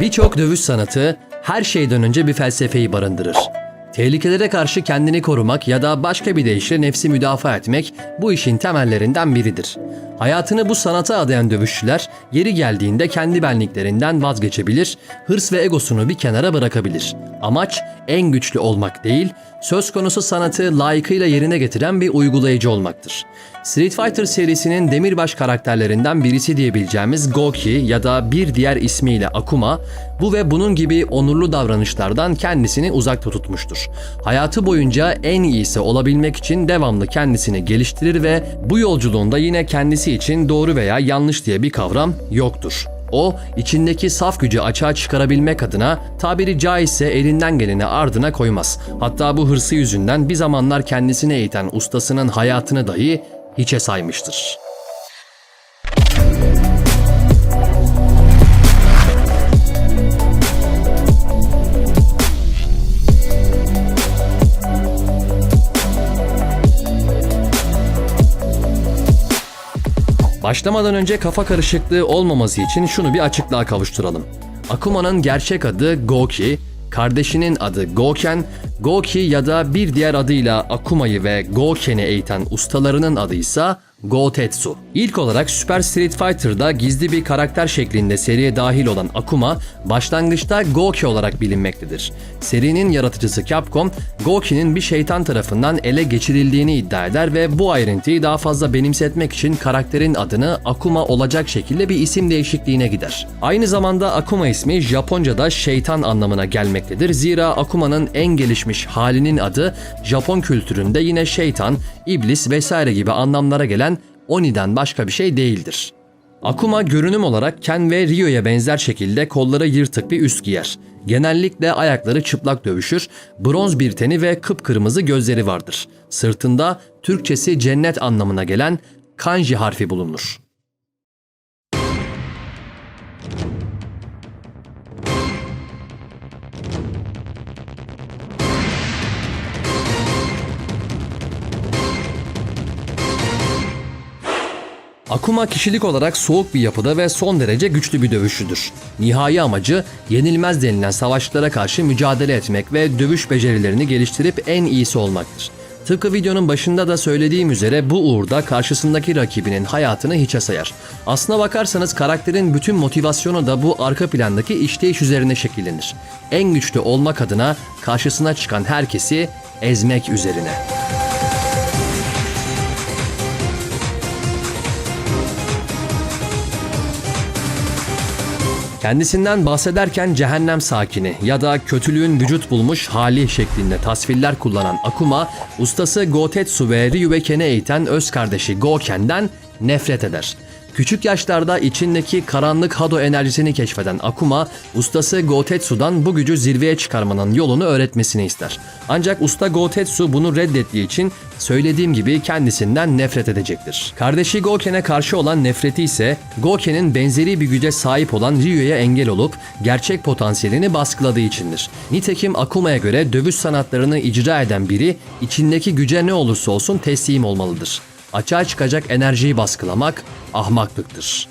Birçok dövüş sanatı her şeyden önce bir felsefeyi barındırır. Tehlikelere karşı kendini korumak ya da başka bir deyişle nefsi müdafaa etmek bu işin temellerinden biridir. Hayatını bu sanata adayan dövüşçüler yeri geldiğinde kendi benliklerinden vazgeçebilir, hırs ve egosunu bir kenara bırakabilir. Amaç en güçlü olmak değil, söz konusu sanatı layıkıyla yerine getiren bir uygulayıcı olmaktır. Street Fighter serisinin demirbaş karakterlerinden birisi diyebileceğimiz Goki ya da bir diğer ismiyle Akuma, bu ve bunun gibi onurlu davranışlardan kendisini uzakta tutmuştur. Hayatı boyunca en iyisi olabilmek için devamlı kendisini geliştirir ve bu yolculuğunda yine kendisi için doğru veya yanlış diye bir kavram yoktur. O, içindeki saf gücü açığa çıkarabilmek adına tabiri caizse elinden geleni ardına koymaz. Hatta bu hırsı yüzünden bir zamanlar kendisini eğiten ustasının hayatını dahi hiçe saymıştır. Başlamadan önce kafa karışıklığı olmaması için şunu bir açıklığa kavuşturalım. Akuma'nın gerçek adı Goki, kardeşinin adı Goken, Goki ya da bir diğer adıyla Akuma'yı ve Goken'i eğiten ustalarının adı ise Gotetsu. İlk olarak Super Street Fighter'da gizli bir karakter şeklinde seriye dahil olan Akuma, başlangıçta Goki olarak bilinmektedir. Serinin yaratıcısı Capcom, Goki'nin bir şeytan tarafından ele geçirildiğini iddia eder ve bu ayrıntıyı daha fazla benimsetmek için karakterin adını Akuma olacak şekilde bir isim değişikliğine gider. Aynı zamanda Akuma ismi Japonca'da şeytan anlamına gelmektedir. Zira Akuma'nın en gelişmiş halinin adı Japon kültüründe yine şeytan, iblis vesaire gibi anlamlara gelen Oni'den başka bir şey değildir. Akuma görünüm olarak Ken ve Ryo'ya benzer şekilde kolları yırtık bir üst giyer. Genellikle ayakları çıplak dövüşür, bronz bir teni ve kıpkırmızı gözleri vardır. Sırtında Türkçesi cennet anlamına gelen kanji harfi bulunur. Akuma kişilik olarak soğuk bir yapıda ve son derece güçlü bir dövüşçüdür. Nihai amacı yenilmez denilen savaşçılara karşı mücadele etmek ve dövüş becerilerini geliştirip en iyisi olmaktır. Tıpkı videonun başında da söylediğim üzere bu uğurda karşısındaki rakibinin hayatını hiçe sayar. Aslına bakarsanız karakterin bütün motivasyonu da bu arka plandaki işleyiş üzerine şekillenir. En güçlü olmak adına karşısına çıkan herkesi ezmek üzerine. Kendisinden bahsederken cehennem sakini ya da kötülüğün vücut bulmuş hali şeklinde tasvirler kullanan Akuma, ustası Gotetsu ve Ryuken'i eğiten öz kardeşi Goken'den nefret eder. Küçük yaşlarda içindeki karanlık Hado enerjisini keşfeden Akuma, ustası Gotetsu'dan bu gücü zirveye çıkarmanın yolunu öğretmesini ister. Ancak usta Gotetsu bunu reddettiği için söylediğim gibi kendisinden nefret edecektir. Kardeşi Goken'e karşı olan nefreti ise Goken'in benzeri bir güce sahip olan Ryu'ya engel olup gerçek potansiyelini baskıladığı içindir. Nitekim Akuma'ya göre dövüş sanatlarını icra eden biri içindeki güce ne olursa olsun teslim olmalıdır açığa çıkacak enerjiyi baskılamak ahmaklıktır.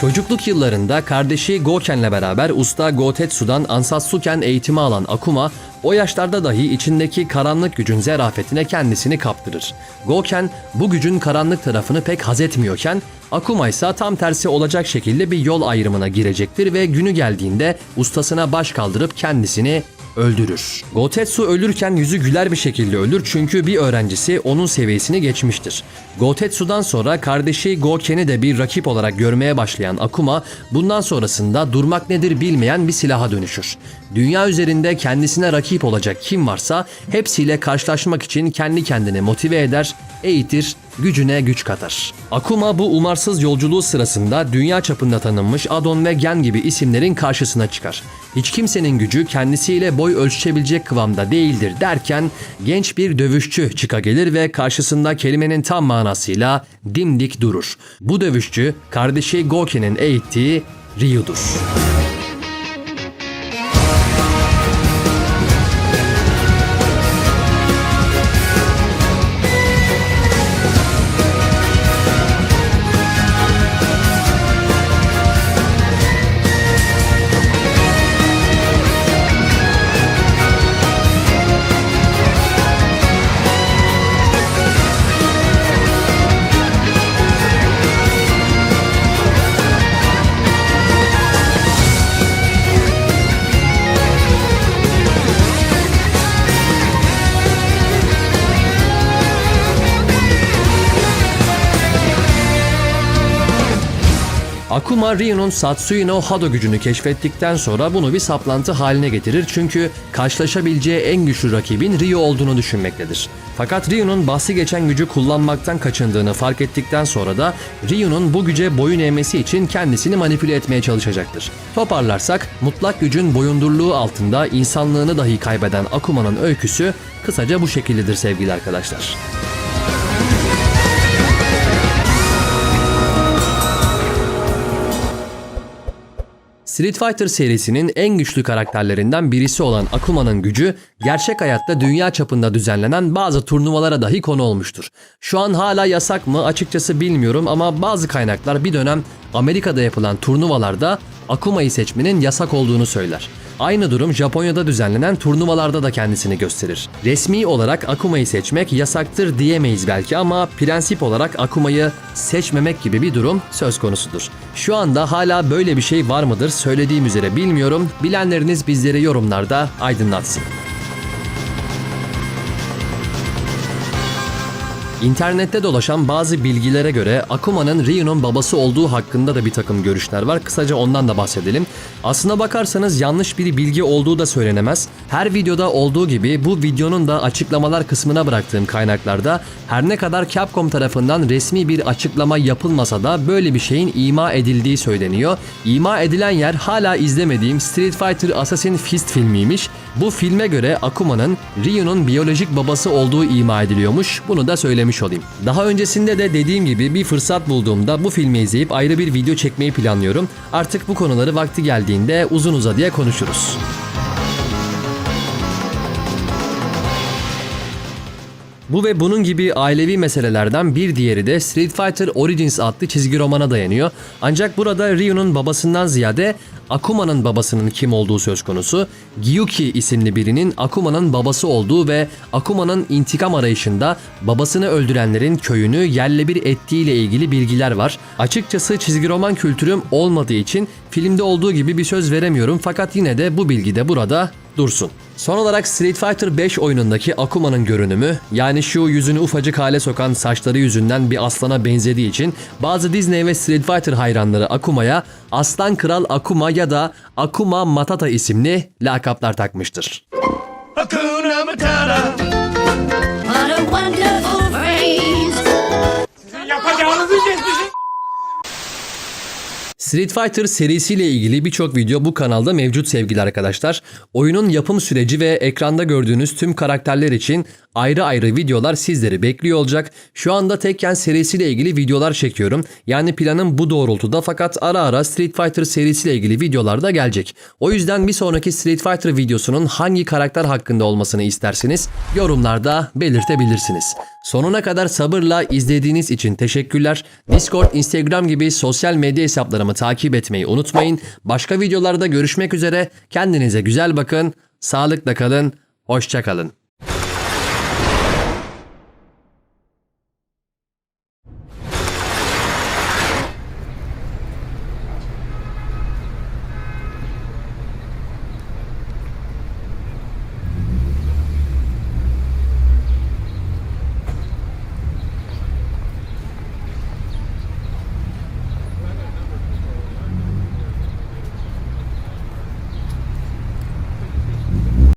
Çocukluk yıllarında kardeşi Goken'le beraber usta Gotetsu'dan Ansatsuken eğitimi alan Akuma, o yaşlarda dahi içindeki karanlık gücün zerafetine kendisini kaptırır. Goken bu gücün karanlık tarafını pek haz etmiyorken, Akuma ise tam tersi olacak şekilde bir yol ayrımına girecektir ve günü geldiğinde ustasına baş kaldırıp kendisini öldürür. Gotetsu ölürken yüzü güler bir şekilde ölür çünkü bir öğrencisi onun seviyesini geçmiştir. Gotetsu'dan sonra kardeşi Goken'i de bir rakip olarak görmeye başlayan Akuma bundan sonrasında durmak nedir bilmeyen bir silaha dönüşür. Dünya üzerinde kendisine rakip olacak kim varsa hepsiyle karşılaşmak için kendi kendini motive eder, eğitir, gücüne güç katar. Akuma bu umarsız yolculuğu sırasında dünya çapında tanınmış Adon ve Gen gibi isimlerin karşısına çıkar. Hiç kimsenin gücü kendisiyle boy ölçüşebilecek kıvamda değildir derken genç bir dövüşçü çıka gelir ve karşısında kelimenin tam manasıyla dimdik durur. Bu dövüşçü kardeşi Goken'in eğittiği Ryu'dur. Akuma Ryu'nun Satsui no Hado gücünü keşfettikten sonra bunu bir saplantı haline getirir çünkü karşılaşabileceği en güçlü rakibin Ryu olduğunu düşünmektedir. Fakat Ryu'nun bahsi geçen gücü kullanmaktan kaçındığını fark ettikten sonra da Ryu'nun bu güce boyun eğmesi için kendisini manipüle etmeye çalışacaktır. Toparlarsak mutlak gücün boyundurluğu altında insanlığını dahi kaybeden Akuma'nın öyküsü kısaca bu şekildedir sevgili arkadaşlar. Street Fighter serisinin en güçlü karakterlerinden birisi olan Akuma'nın gücü gerçek hayatta dünya çapında düzenlenen bazı turnuvalara dahi konu olmuştur. Şu an hala yasak mı açıkçası bilmiyorum ama bazı kaynaklar bir dönem Amerika'da yapılan turnuvalarda Akuma'yı seçmenin yasak olduğunu söyler. Aynı durum Japonya'da düzenlenen turnuvalarda da kendisini gösterir. Resmi olarak Akuma'yı seçmek yasaktır diyemeyiz belki ama prensip olarak Akuma'yı seçmemek gibi bir durum söz konusudur. Şu anda hala böyle bir şey var mıdır söylediğim üzere bilmiyorum. Bilenleriniz bizleri yorumlarda aydınlatsın. İnternette dolaşan bazı bilgilere göre Akuma'nın Ryu'nun babası olduğu hakkında da bir takım görüşler var. Kısaca ondan da bahsedelim. Aslına bakarsanız yanlış bir bilgi olduğu da söylenemez. Her videoda olduğu gibi bu videonun da açıklamalar kısmına bıraktığım kaynaklarda her ne kadar Capcom tarafından resmi bir açıklama yapılmasa da böyle bir şeyin ima edildiği söyleniyor. İma edilen yer hala izlemediğim Street Fighter Assassin Fist filmiymiş. Bu filme göre Akuma'nın Ryu'nun biyolojik babası olduğu ima ediliyormuş. Bunu da söylemiş olayım. Daha öncesinde de dediğim gibi bir fırsat bulduğumda bu filmi izleyip ayrı bir video çekmeyi planlıyorum. Artık bu konuları vakti geldiğinde uzun uzadıya konuşuruz. Bu ve bunun gibi ailevi meselelerden bir diğeri de Street Fighter Origins adlı çizgi romana dayanıyor. Ancak burada Ryu'nun babasından ziyade Akuma'nın babasının kim olduğu söz konusu. Gyuki isimli birinin Akuma'nın babası olduğu ve Akuma'nın intikam arayışında babasını öldürenlerin köyünü yerle bir ettiğiyle ilgili bilgiler var. Açıkçası çizgi roman kültürüm olmadığı için filmde olduğu gibi bir söz veremiyorum fakat yine de bu bilgi de burada dursun. Son olarak Street Fighter 5 oyunundaki Akuma'nın görünümü yani şu yüzünü ufacık hale sokan saçları yüzünden bir aslana benzediği için bazı Disney ve Street Fighter hayranları Akuma'ya Aslan Kral Akuma ya da Akuma Matata isimli lakaplar takmıştır. Hakuna Matata. What a wonderful Street Fighter serisiyle ilgili birçok video bu kanalda mevcut sevgili arkadaşlar. Oyunun yapım süreci ve ekranda gördüğünüz tüm karakterler için ayrı ayrı videolar sizleri bekliyor olacak. Şu anda Tekken serisiyle ilgili videolar çekiyorum. Yani planım bu doğrultuda fakat ara ara Street Fighter serisiyle ilgili videolar da gelecek. O yüzden bir sonraki Street Fighter videosunun hangi karakter hakkında olmasını isterseniz yorumlarda belirtebilirsiniz. Sonuna kadar sabırla izlediğiniz için teşekkürler. Discord, Instagram gibi sosyal medya hesaplarımı takip etmeyi unutmayın. Başka videolarda görüşmek üzere. Kendinize güzel bakın. Sağlıkla kalın. Hoşça kalın.